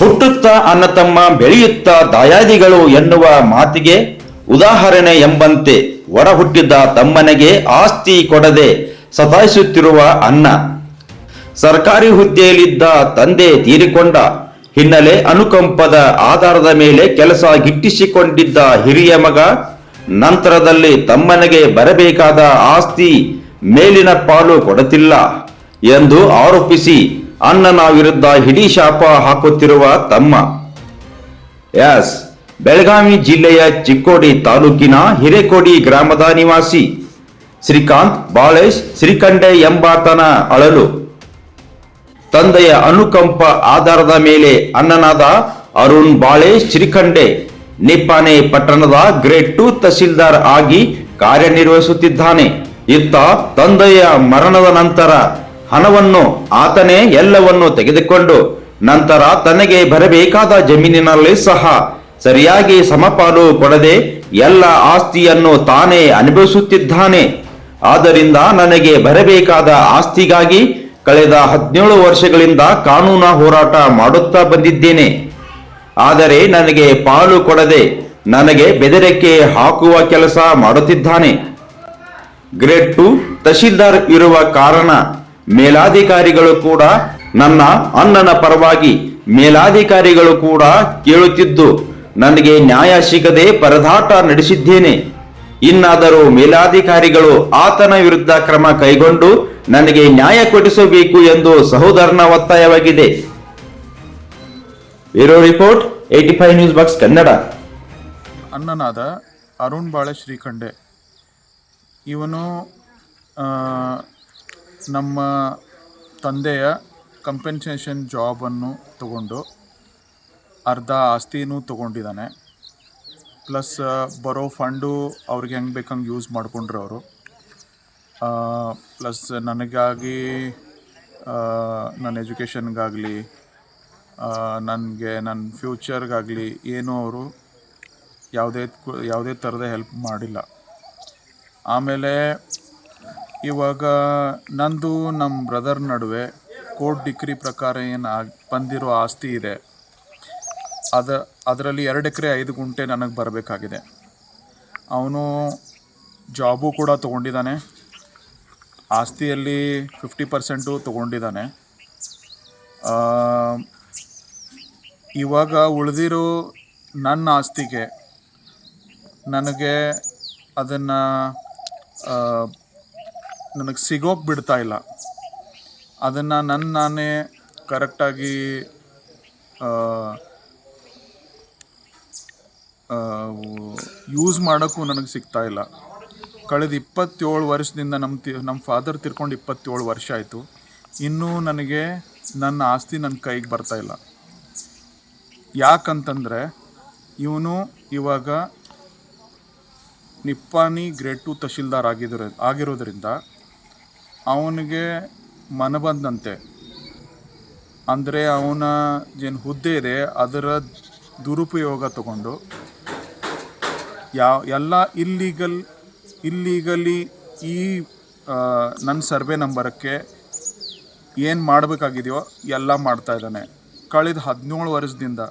ಹುಟ್ಟುತ್ತಾ ಅನ್ನ ತಮ್ಮ ಬೆಳೆಯುತ್ತಾ ದಾಯಾದಿಗಳು ಎನ್ನುವ ಮಾತಿಗೆ ಉದಾಹರಣೆ ಎಂಬಂತೆ ಒಡ ಹುಟ್ಟಿದ್ದ ತಮ್ಮನಿಗೆ ಆಸ್ತಿ ಕೊಡದೆ ಸತಾಯಿಸುತ್ತಿರುವ ಅನ್ನ. ಸರ್ಕಾರಿ ಹುದ್ದೆಯಲ್ಲಿದ್ದ ತಂದೆ ತೀರಿಕೊಂಡ ಹಿನ್ನೆಲೆ ಅನುಕಂಪದ ಆಧಾರದ ಮೇಲೆ ಕೆಲಸ ಗಿಟ್ಟಿಸಿಕೊಂಡಿದ್ದ ಹಿರಿಯ ಮಗ ನಂತರದಲ್ಲಿ ತಮ್ಮನಿಗೆ ಬರಬೇಕಾದ ಆಸ್ತಿ ಮೇಲಿನ ಪಾಲು ಕೊಡುತ್ತಿಲ್ಲ ಎಂದು ಆರೋಪಿಸಿ ಅಣ್ಣನ ವಿರುದ್ಧ ಹಿಡಿ ಶಾಪ ಹಾಕುತ್ತಿರುವ ತಮ್ಮ. ಎಸ್, ಬೆಳಗಾವಿ ಜಿಲ್ಲೆಯ ಚಿಕ್ಕೋಡಿ ತಾಲೂಕಿನ ಹಿರೇಕೋಡಿ ಗ್ರಾಮದ ನಿವಾಸಿ ಶ್ರೀಕಾಂತ್ ಬಾಳೇಶ್ ಶ್ರೀಕಂಡೆ ಎಂಬಾತನ ಅಳಲು. ತಂದೆಯ ಅನುಕಂಪ ಆಧಾರದ ಮೇಲೆ ಅಣ್ಣನಾದ ಅರುಣ್ ಬಾಳೇಶ್ ಶ್ರೀಖಂಡೆ ನಿಪ್ಪಾನೆ ಪಟ್ಟಣದ ಗ್ರೇಡ್ ಟು ತಹಸೀಲ್ದಾರ್ ಆಗಿ ಕಾರ್ಯನಿರ್ವಹಿಸುತ್ತಿದ್ದಾನೆ. ಇತ್ತ ತಂದೆಯ ಮರಣದ ನಂತರ ಹಣವನ್ನು ಆತನೇ ಎಲ್ಲವನ್ನು ತೆಗೆದುಕೊಂಡು ನಂತರ ತನಗೆ ಬರಬೇಕಾದ ಜಮೀನಿನಲ್ಲಿ ಸಹ ಸರಿಯಾಗಿ ಸಮಪಾಲು ಕೊಡದೆ ಎಲ್ಲ ಆಸ್ತಿಯನ್ನು ತಾನೇ ಅನುಭವಿಸುತ್ತಿದ್ದಾನೆ. ಆದ್ದರಿಂದ ನನಗೆ ಬರಬೇಕಾದ ಆಸ್ತಿಗಾಗಿ ಕಳೆದ ಹದಿನೇಳು ವರ್ಷಗಳಿಂದ ಕಾನೂನು ಹೋರಾಟ ಮಾಡುತ್ತಾ ಬಂದಿದ್ದೇನೆ. ಆದರೆ ನನಗೆ ಪಾಲು ಕೊಡದೆ ನನಗೆ ಬೆದರಿಕೆ ಹಾಕುವ ಕೆಲಸ ಮಾಡುತ್ತಿದ್ದಾನೆ. ಗ್ರೇಡ್ ಟು ತಹಶೀಲ್ದಾರ್ ಇರುವ ಕಾರಣ ಮೇಲಾಧಿಕಾರಿಗಳು ಕೂಡ ನನ್ನ ಅಣ್ಣನ ಪರವಾಗಿ ಮೇಲಾಧಿಕಾರಿಗಳು ಕೂಡ ಕೇಳುತ್ತಿದ್ದು, ನನಗೆ ನ್ಯಾಯ ಸಿಗದೆ ಪರದಾಟ ನಡೆಸಿದ್ದೇನೆ. ಇನ್ನಾದರೂ ಮೇಲಾಧಿಕಾರಿಗಳು ಆತನ ವಿರುದ್ಧ ಕ್ರಮ ಕೈಗೊಂಡು ನನಗೆ ನ್ಯಾಯ ಕೊಡಿಸಬೇಕು ಎಂದು ಸಹೋದರನ ಒತ್ತಾಯವಾಗಿದೆ. Bureau report eighty five news box Kannada. ಅಣ್ಣನಾದ ಅರುಣ್ ಬಾಳೆ ಶ್ರೀಖಂಡೆ. ಇವನು ನಮ್ಮ ತಂದೆಯ ಕಂಪೆನ್ಸೇಷನ್ ಜಾಬನ್ನು ತಗೊಂಡು ಅರ್ಧ ಆಸ್ತಿನೂ ತಗೊಂಡಿದ್ದಾನೆ. ಪ್ಲಸ್ ಬರೋ ಫಂಡು ಅವ್ರಿಗೆ ಹೆಂಗೆ ಬೇಕಂಗೆ ಯೂಸ್ ಮಾಡಿಕೊಂಡ್ರು ಅವರು. ಪ್ಲಸ್ ನನಗಾಗಿ ನನ್ನ ಎಜುಕೇಷನ್ಗಾಗಲಿ ನನಗೆ ನನ್ನ ಫ್ಯೂಚರ್ಗಾಗಲಿ ಏನೂ ಅವರು ಯಾವುದೇ ಯಾವುದೇ ಥರದ ಹೆಲ್ಪ್ ಮಾಡಿಲ್ಲ. ಆಮೇಲೆ ಇವಾಗ ನಂದು ನಮ್ಮ ಬ್ರದರ್ ನಡುವೆ ಕೋರ್ಟ್ ಡಿಗ್ರಿ ಪ್ರಕಾರ ಏನು ಬಂದಿರೋ ಆಸ್ತಿ ಇದೆ. ಅದ, ಅದರಲ್ಲಿ ಎರಡು ಎಕರೆ ಐದು ಗುಂಟೆ ನನಗೆ ಬರಬೇಕಾಗಿದೆ. ಅವನು ಜಾಬು ಕೂಡ ತೊಗೊಂಡಿದ್ದಾನೆ ಆಸ್ತಿಯಲ್ಲಿ ಫಿಫ್ಟಿ ಪರ್ಸೆಂಟು ತೊಗೊಂಡಿದ್ದಾನೆ ಇವಾಗ ಉಳಿದಿರೋ ನನ್ನ ಆಸ್ತಿಗೆ ನನಗೆ ಅದನ್ನು ನನಗೆ ಸಿಗೋಕೆ ಬಿಡ್ತಾ ಇಲ್ಲ. ಅದನ್ನು ನನ್ನ ನಾನೇ ಕರೆಕ್ಟಾಗಿ ಯೂಸ್ ಮಾಡೋಕ್ಕೂ ನನಗೆ ಸಿಗ್ತಾ ಇಲ್ಲ. ಕಳೆದ ಇಪ್ಪತ್ತೇಳು ವರ್ಷದಿಂದ ನಮ್ಮ ತಿ ನಮ್ಮ ಫಾದರ್ ತಿರ್ಕೊಂಡು ಇಪ್ಪತ್ತೇಳು ವರ್ಷ ಆಯಿತು. ಇನ್ನೂ ನನಗೆ ನನ್ನ ಆಸ್ತಿ ನನ್ನ ಕೈಗೆ ಬರ್ತಾ ಇಲ್ಲ. ಯಾಕಂತಂದರೆ, ಇವನು ಇವಾಗ ನಿಪ್ಪಾನಿ ಗ್ರೇಟ್ ಟು ತಹಶೀಲ್ದಾರ್ ಆಗಿದ್ರ, ಆಗಿರೋದ್ರಿಂದ ಅವನಿಗೆ ಮನ ಬಂದಂತೆ. ಅಂದರೆ ಅವನ ಏನು ಹುದ್ದೆ ಇದೆ, ಅದರ ದುರುಪಯೋಗ ತಗೊಂಡು ಯಾವ, ಎಲ್ಲ ಇಲ್ಲೀಗಲ್ ಇಲ್ಲೀಗಲಿ ಈ ನನ್ನ ಸರ್ವೆ ನಂಬರಕ್ಕೆ ಏನು ಮಾಡಬೇಕಾಗಿದೆಯೋ ಎಲ್ಲ ಮಾಡ್ತಾ ಇದ್ದಾನೆ. ಕಳೆದ ಹದಿನೇಳು ವರ್ಷದಿಂದ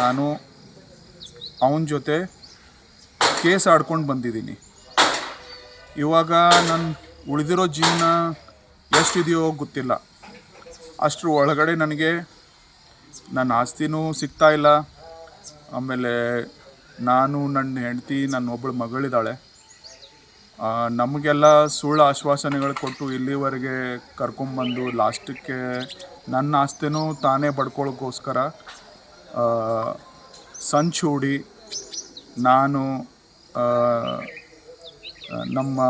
ನಾನು ಅವನ ಜೊತೆ ಕೇಸ್ ಆಡ್ಕೊಂಡು ಬಂದಿದ್ದೀನಿ. ಇವಾಗ ನನ್ನ ಉಳಿದಿರೋ ಜೀವನ ಎಷ್ಟಿದೆಯೋ ಗೊತ್ತಿಲ್ಲ. ಅಷ್ಟರ ಒಳಗಡೆ ನನಗೆ ನನ್ನ ಆಸ್ತಿನೂ ಸಿಗ್ತಾ ಇಲ್ಲ. ಆಮೇಲೆ ನಾನು ನನ್ನ ಹೆಂಡತಿ, ನನ್ನ ಒಬ್ಬಳು ಮಗಳಿದ್ದಾಳೆ. ನಮಗೆಲ್ಲ ಸುಳ್ಳು ಆಶ್ವಾಸನೆಗಳು ಕೊಟ್ಟು ಇಲ್ಲಿವರೆಗೆ ಕರ್ಕೊಂಬಂದು ಲಾಸ್ಟಕ್ಕೆ ನನ್ನ ಆಸ್ತಿನೂ ತಾನೇ ಬಡ್ಕೊಳ್ಳೋಕ್ಕೋಸ್ಕರ ಸಂಚು ಹೂಡಿ ನಾನು ನಮ್ಮ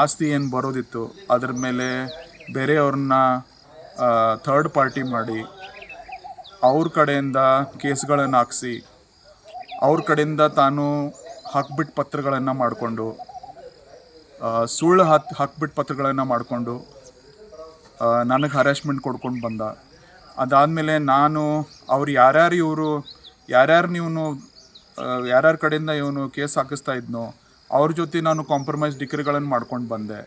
ಆಸ್ತಿ ಏನು ಬರೋದಿತ್ತು, ಅದ್ರ ಮೇಲೆ ಬೇರೆಯವ್ರನ್ನ ಥರ್ಡ್ ಪಾರ್ಟಿ ಮಾಡಿ, ಅವ್ರ ಕಡೆಯಿಂದ ಕೇಸ್ಗಳನ್ನು ಹಾಕ್ಸಿ, ಅವ್ರ ಕಡೆಯಿಂದ ತಾನು ಹಾಕ್ಬಿಟ್ಟು ಪತ್ರಗಳನ್ನು ಮಾಡಿಕೊಂಡು ಸುಳ್ಳು ಹತ್ ಹಾಕ್ಬಿಟ್ಟು ಪತ್ರಗಳನ್ನು ಮಾಡಿಕೊಂಡು ನನಗೆ ಹರಾಸ್ಮೆಂಟ್ ಕೊಡ್ಕೊಂಡು ಬಂದ. ಅದಾದಮೇಲೆ ನಾನು ಅವ್ರು ಯಾರ್ಯಾರು ಇವರು, ಯಾರ್ಯಾರು ನೀವು ಯಾರ್ಯಾರ ಕಡೆಯಿಂದ ಇವನು ಕೇಸ್ ಹಾಕಿಸ್ತಾ ಇದ್ನೋ ಅವ್ರ ಜೊತೆ ನಾನು ಕಾಂಪ್ರಮೈಸ್ ಡಿಗ್ರಿಗಳನ್ನು ಮಾಡ್ಕೊಂಡು ಬಂದೆ.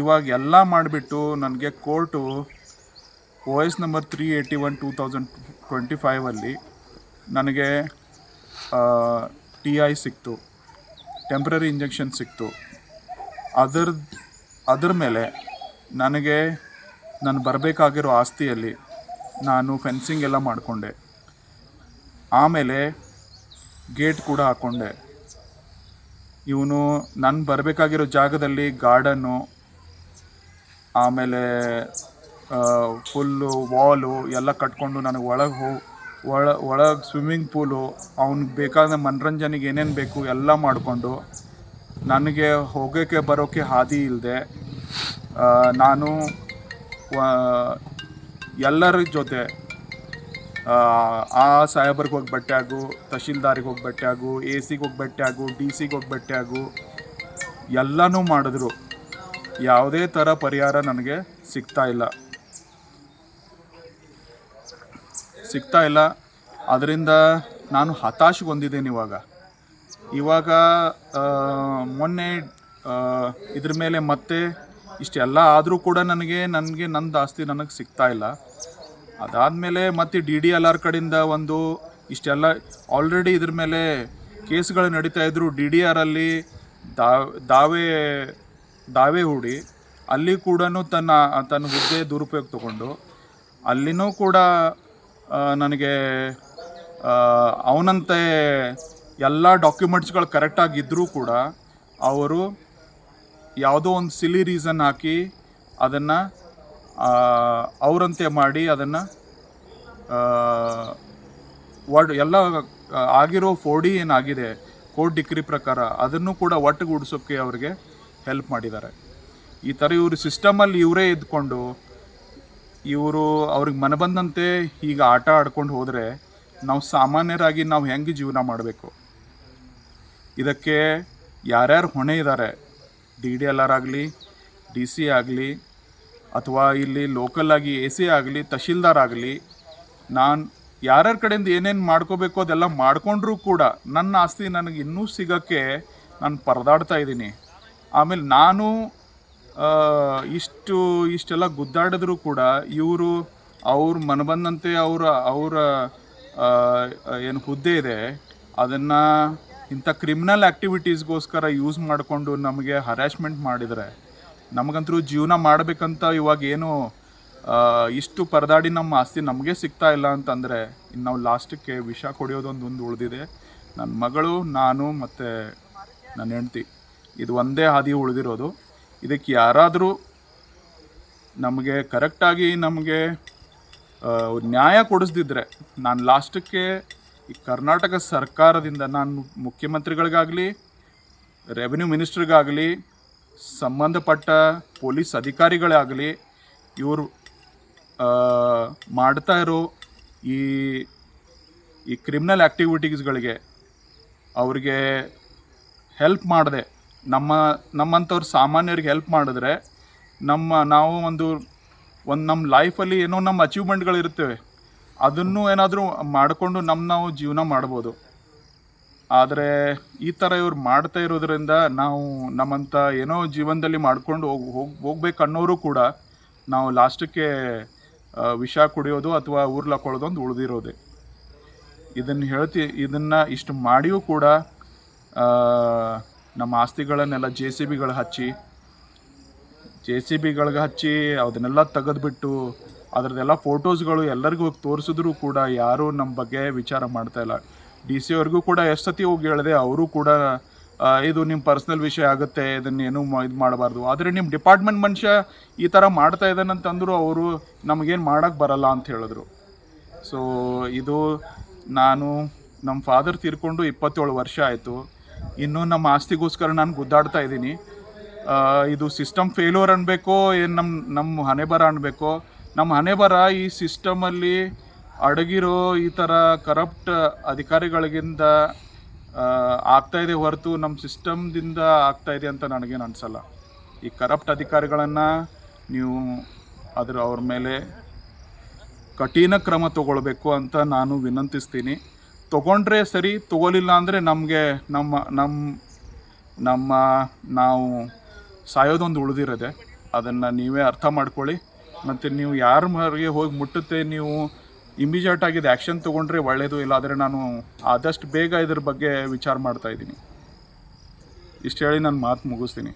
ಇವಾಗ ಎಲ್ಲ ಮಾಡಿಬಿಟ್ಟು ನನಗೆ court O S number three eighty one two thousand twenty ಫೈವಲ್ಲಿ ನನಗೆ ಟಿ ಐ ಸಿಕ್ತು. ಟೆಂಪ್ರರಿ ಇಂಜೆಕ್ಷನ್ ಸಿಕ್ತು. ಅದರ ಅದರ ಮೇಲೆ ನನಗೆ, ನಾನು ಬರಬೇಕಾಗಿರೋ ಆಸ್ತಿಯಲ್ಲಿ ನಾನು ಫೆನ್ಸಿಂಗ್ ಎಲ್ಲ ಮಾಡಿಕೊಂಡೆ. ಆಮೇಲೆ ಗೇಟ್ ಕೂಡ ಹಾಕ್ಕೊಂಡೆ ಇವನು ನಾನು ಬರಬೇಕಾಗಿರೋ ಜಾಗದಲ್ಲಿ ಗಾರ್ಡನ್ನು ಆಮೇಲೆ ಫುಲ್ಲು ವಾಲು ಎಲ್ಲ ಕಟ್ಕೊಂಡು ನನಗೆ ಒಳಗೆ ಹೋ, ಒಳ, ಒಳಗೆ ಸ್ವಿಮ್ಮಿಂಗ್ ಪೂಲು ಅವ್ನಿಗೆ ಬೇಕಾದ ಮನರಂಜನೆಗೆ ಏನೇನು ಬೇಕು ಎಲ್ಲ ಮಾಡಿಕೊಂಡು, ನನಗೆ ಹೋಗೋಕ್ಕೆ ಬರೋಕ್ಕೆ ಹಾದಿ ಇಲ್ಲದೆ ನಾನು ಎಲ್ಲರ ಜೊತೆ ಆ, ಸಾಹೇಬರ್ಗೆ ಹೋಗಿ ಬಟ್ಟೆ ಆಗು ತಹಶೀಲ್ದಾರಿಗೆ ಹೋಗಿ ಬಟ್ಟೆ ಆಗು ಎ ಸಿಗೆ ಹೋಗಿ ಬಟ್ಟೆ ಆಗು ಡಿ ಸಿಗೆ ಹೋಗಿ ಬಟ್ಟೆ ಆಗು ಎಲ್ಲನೂ ಮಾಡಿದ್ರು. ಯಾವುದೇ ಥರ ಪರಿಹಾರ ನನಗೆ ಸಿಗ್ತಾ ಇಲ್ಲ. ಸಿಗ್ತಾ ಇಲ್ಲ. ಅದರಿಂದ ನಾನು ಹತಾಶಗೊಂದಿದ್ದೇನೆ ಇವಾಗ. ಇವಾಗ ಮೊನ್ನೆ ಇದ್ರ ಮೇಲೆ ಮತ್ತೆ ಇಷ್ಟೆಲ್ಲ ಆದರೂ ಕೂಡ ನನಗೆ ನನಗೆ ನನ್ನ ಆಸ್ತಿ ನನಗೆ ಸಿಗ್ತಾ ಇಲ್ಲ. ಅದಾದಮೇಲೆ ಮತ್ತೆ ಡಿ ಡಿ ಎಲ್ ಆರ್ ಕಡೆಯಿಂದ ಒಂದು ಇಷ್ಟೆಲ್ಲ ಆಲ್ರೆಡಿ ಇದ್ರ ಮೇಲೆ ಕೇಸ್ಗಳು ನಡೀತಾ ಇದ್ರು. ಡಿ ಡಿ ಆರಲ್ಲಿ ದಾವೆ ದಾವೆ ಹೂಡಿ, ಅಲ್ಲಿ ಕೂಡ ತನ್ನ ತನ್ನ ಹುದ್ದೆ ದುರುಪಯೋಗ ತಗೊಂಡು, ಅಲ್ಲಿನೂ ಕೂಡ ನನಗೆ ಅವನಂತೆ ಎಲ್ಲ ಡಾಕ್ಯುಮೆಂಟ್ಸ್ಗಳು ಕರೆಕ್ಟಾಗಿದ್ದರೂ ಕೂಡ ಅವರು ಯಾವುದೋ ಒಂದು ಸಿಲಿ ರೀಸನ್ ಹಾಕಿ ಅದನ್ನು ಅವರಂತೆ ಮಾಡಿ ಅದನ್ನು ವರ್ಡ್ ಎಲ್ಲ ಆಗಿರೋ ಫೋಡಿ ಏನಾಗಿದೆ ಕೋರ್ಟ್ ಡಿಗ್ರಿ ಪ್ರಕಾರ ಅದನ್ನು ಕೂಡ ಒಟ್ಟುಗೂಡಿಸೋಕ್ಕೆ ಅವರಿಗೆ ಹೆಲ್ಪ್ ಮಾಡಿದ್ದಾರೆ. ಈ ಥರ ಇವರು ಸಿಸ್ಟಮಲ್ಲಿ ಇವರೇ ಇದ್ಕೊಂಡು, ಇವರು ಅವ್ರಿಗೆ ಮನ ಬಂದಂತೆ ಈಗ ಆಟ ಆಡ್ಕೊಂಡು ಹೋದರೆ ನಾವು ಸಾಮಾನ್ಯರಾಗಿ ನಾವು ಹೆಂಗೆ ಜೀವನ ಮಾಡಬೇಕು? ಇದಕ್ಕೆ ಯಾರ್ಯಾರು ಹೊಣೆ ಇದ್ದಾರೆ? ಡಿ ಡಿ ಎಲ್ ಆರ್ ಆಗಲಿ ಡಿ ಸಿ ಆಗಲಿ ಅಥವಾ ಇಲ್ಲಿ ಲೋಕಲ್ ಆಗಿ ಎ ಸಿ ಆಗಲಿ, ತಹಶೀಲ್ದಾರ್ ಆಗಲಿ, ನಾನು ಯಾರ್ಯಾರ ಕಡೆಯಿಂದ ಏನೇನು ಮಾಡ್ಕೋಬೇಕು ಅದೆಲ್ಲ ಮಾಡಿಕೊಂಡ್ರೂ ಕೂಡ ನನ್ನ ಆಸ್ತಿ ನನಗೆ ಇನ್ನೂ ಸಿಗೋಕ್ಕೆ ನಾನು ಪರದಾಡ್ತಾ ಇದ್ದೀನಿ. ಆಮೇಲೆ ನಾನು ಇಷ್ಟು, ಇಷ್ಟೆಲ್ಲ ಗುದ್ದಾಡಿದ್ರೂ ಕೂಡ ಇವರು ಅವ್ರ ಮನಬಂದಂತೆ ಅವರ ಅವರ ಏನು ಹುದ್ದೆ ಇದೆ, ಅದನ್ನು ಇಂಥ ಕ್ರಿಮಿನಲ್ ಆ್ಯಕ್ಟಿವಿಟೀಸ್ಗೋಸ್ಕರ ಯೂಸ್ ಮಾಡಿಕೊಂಡು ನಮಗೆ ಹರ್ಯಾಸ್ಮೆಂಟ್ ಮಾಡಿದರೆ ನಮಗಂತರೂ ಜೀವನ ಮಾಡಬೇಕಂತ ಇವಾಗ ಏನು ಇಷ್ಟು ಪರದಾಡಿ ನಮ್ಮ ಆಸ್ತಿ ನಮಗೆ ಸಿಗ್ತಾ ಇಲ್ಲ ಅಂತಂದರೆ ಇನ್ನು ನಾವು ಲಾಸ್ಟಕ್ಕೆ ವಿಷ ಕೊಡಿಯೋದೊಂದು ಒಂದು ಉಳಿದಿದೆ. ನನ್ನ ಮಗಳು, ನಾನು ಮತ್ತು ನನ್ನ ಹೆಂಡ್ತಿ. ಇದು ಒಂದೇ ಹಾದಿ ಉಳಿದಿರೋದು. ಇದಕ್ಕೆ ಯಾರಾದರೂ ನಮಗೆ ಕರೆಕ್ಟಾಗಿ ನಮಗೆ ನ್ಯಾಯ ಕೊಡಿಸ್ದಿದ್ರೆ ನಾನು ಲಾಸ್ಟಕ್ಕೆ ಈ ಕರ್ನಾಟಕ ಸರ್ಕಾರದಿಂದ ನಾನು ಮುಖ್ಯಮಂತ್ರಿಗಳಿಗಾಗಲಿ ರೆವೆನ್ಯೂ ಮಿನಿಸ್ಟ್ರಿಗಾಗಲಿ ಸಂಬಂಧಪಟ್ಟ ಪೊಲೀಸ್ ಅಧಿಕಾರಿಗಳಾಗಲಿ, ಇವರು ಮಾಡ್ತಾ ಇರೋ ಈ ಈ ಕ್ರಿಮಿನಲ್ ಆ್ಯಕ್ಟಿವಿಟೀಸ್ಗಳಿಗೆ ಅವ್ರಿಗೆ ಹೆಲ್ಪ್ ಮಾಡಿದೆ. ನಮ್ಮ, ನಮ್ಮಂಥವ್ರು ಸಾಮಾನ್ಯರಿಗೆ ಹೆಲ್ಪ್ ಮಾಡಿದ್ರೆ ನಮ್ಮ, ನಾವು ಒಂದು ಒಂದು ನಮ್ಮ ಲೈಫಲ್ಲಿ ಏನೋ ನಮ್ಮ ಅಚೀವ್ಮೆಂಟ್ಗಳು ಇರ್ತವೆ ಅದನ್ನು ಏನಾದರೂ ಮಾಡಿಕೊಂಡು ನಮ್ಮ ನಾವು ಜೀವನ ಮಾಡ್ಬೋದು. ಆದರೆ ಈ ಥರ ಇವ್ರು ಮಾಡ್ತಾ ಇರೋದ್ರಿಂದ ನಾವು ನಮ್ಮಂಥ ಏನೋ ಜೀವನದಲ್ಲಿ ಮಾಡ್ಕೊಂಡು ಹೋಗಿ ಹೋಗಿ ಹೋಗ್ಬೇಕನ್ನೋರು ಕೂಡ ನಾವು ಲಾಸ್ಟಕ್ಕೆ ವಿಷ ಕುಡಿಯೋದು ಅಥವಾ ಊರ್ಲಾಕೊಳ್ಳೋದು ಒಂದು ಉಳಿದಿರೋದೆ. ಇದನ್ನು ಹೇಳ್ತಿ, ಇದನ್ನು ಇಷ್ಟು ಮಾಡಿಯೂ ಕೂಡ ನಮ್ಮ ಆಸ್ತಿಗಳನ್ನೆಲ್ಲ ಜೆ ಸಿ ಬಿಗಳು ಹಚ್ಚಿ, ಜೆ ಸಿ ಬಿಗಳಿಗೆ ಹಚ್ಚಿ ಅದನ್ನೆಲ್ಲ ತೆಗೆದುಬಿಟ್ಟು ಅದರದ್ದೆಲ್ಲ ಫೋಟೋಸ್ಗಳು ಎಲ್ಲರಿಗೂ ತೋರಿಸಿದ್ರು ಕೂಡ ಯಾರೂ ನಮ್ಮ ಬಗ್ಗೆ ವಿಚಾರ ಮಾಡ್ತಾ ಇಲ್ಲ. ಡಿ ಸಿ ಅವ್ರಿಗೂ ಕೂಡ ಎಷ್ಟು ಸತಿ ಹೋಗಿ ಹೇಳಿದೆ, ಅವರು ಕೂಡ ಇದು ನಿಮ್ಮ ಪರ್ಸ್ನಲ್ ವಿಷಯ ಆಗುತ್ತೆ, ಇದನ್ನ ಏನು ಇದು ಮಾಡಬಾರ್ದು. ಆದರೆ ನಿಮ್ಮ ಡಿಪಾರ್ಟ್ಮೆಂಟ್ ಮನುಷ್ಯ ಈ ಥರ ಮಾಡ್ತಾ ಇದ್ದಾನಂತಂದ್ರು ಅವರು ನಮಗೇನು ಮಾಡೋಕ್ಕೆ ಬರಲ್ಲ ಅಂತ ಹೇಳಿದ್ರು. ಸೊ ಇದು ನಾನು ನಮ್ಮ ಫಾದರ್ ತೀರ್ಕೊಂಡು ಇಪ್ಪತ್ತೇಳು ವರ್ಷ ಆಯಿತು. ಇನ್ನೂ ನಮ್ಮ ಆಸ್ತಿಗೋಸ್ಕರ ನಾನು ಗುದ್ದಾಡ್ತಾ ಇದ್ದೀನಿ. ಇದು ಸಿಸ್ಟಮ್ ಫೇಲ್ಯೂರ್ ಅನ್ಬೇಕೋ, ಏನು ನಮ್ಮ ನಮ್ಮ ಹಣೆ ಬರ ಅನ್ಬೇಕೋ ನಮ್ಮ ಹಣೆ ಬರ ಈ ಸಿಸ್ಟಮಲ್ಲಿ ಅಡಗಿರೋ ಈ ಥರ ಕರಪ್ಟ್ ಅಧಿಕಾರಿಗಳಿಗಿಂತ ಆಗ್ತಾ ಇದೆ ಹೊರತು ನಮ್ಮ ಸಿಸ್ಟಮ್ದಿಂದ ಆಗ್ತಾ ಇದೆ ಅಂತ ನನಗೇನು ಅನಿಸಲ್ಲ. ಈ ಕರಪ್ಟ್ ಅಧಿಕಾರಿಗಳನ್ನು ನೀವು ಅದರ ಅವ್ರ ಮೇಲೆ ಕಠಿಣ ಕ್ರಮ ತಗೊಳ್ಬೇಕು ಅಂತ ನಾನು ವಿನಂತಿಸ್ತೀನಿ. ತಗೊಂಡ್ರೆ ಸರಿ, ತಗೊಲಿಲ್ಲ ಅಂದರೆ ನಮಗೆ ನಮ್ಮ ನಮ್ಮ ನಮ್ಮ ನಾವು ಸಾಯೋದೊಂದು ಉಳಿದಿರೋದೆ. ಅದನ್ನು ನೀವೇ ಅರ್ಥ ಮಾಡ್ಕೊಳ್ಳಿ. ಮತ್ತು ನೀವು ಯಾರ ಮರಿಗೆ ಹೋಗಿ ಮುಟ್ಟುತ್ತೆ ನೀವು ಇಮಿಡಿಯೇಟ್ ಆಗಿದೆ ಆ್ಯಕ್ಷನ್ ತೊಗೊಂಡ್ರೆ ಒಳ್ಳೆಯದು ಇಲ್ಲಾದರೆ ನಾನು ಆದಷ್ಟು ಬೇಗ ಇದ್ರ ಬಗ್ಗೆ ವಿಚಾರ ಮಾಡ್ತಾ ಇದ್ದೀನಿ. ಇಷ್ಟು ಹೇಳಿ ನಾನು ಮಾತು ಮುಗಿಸ್ತೀನಿ.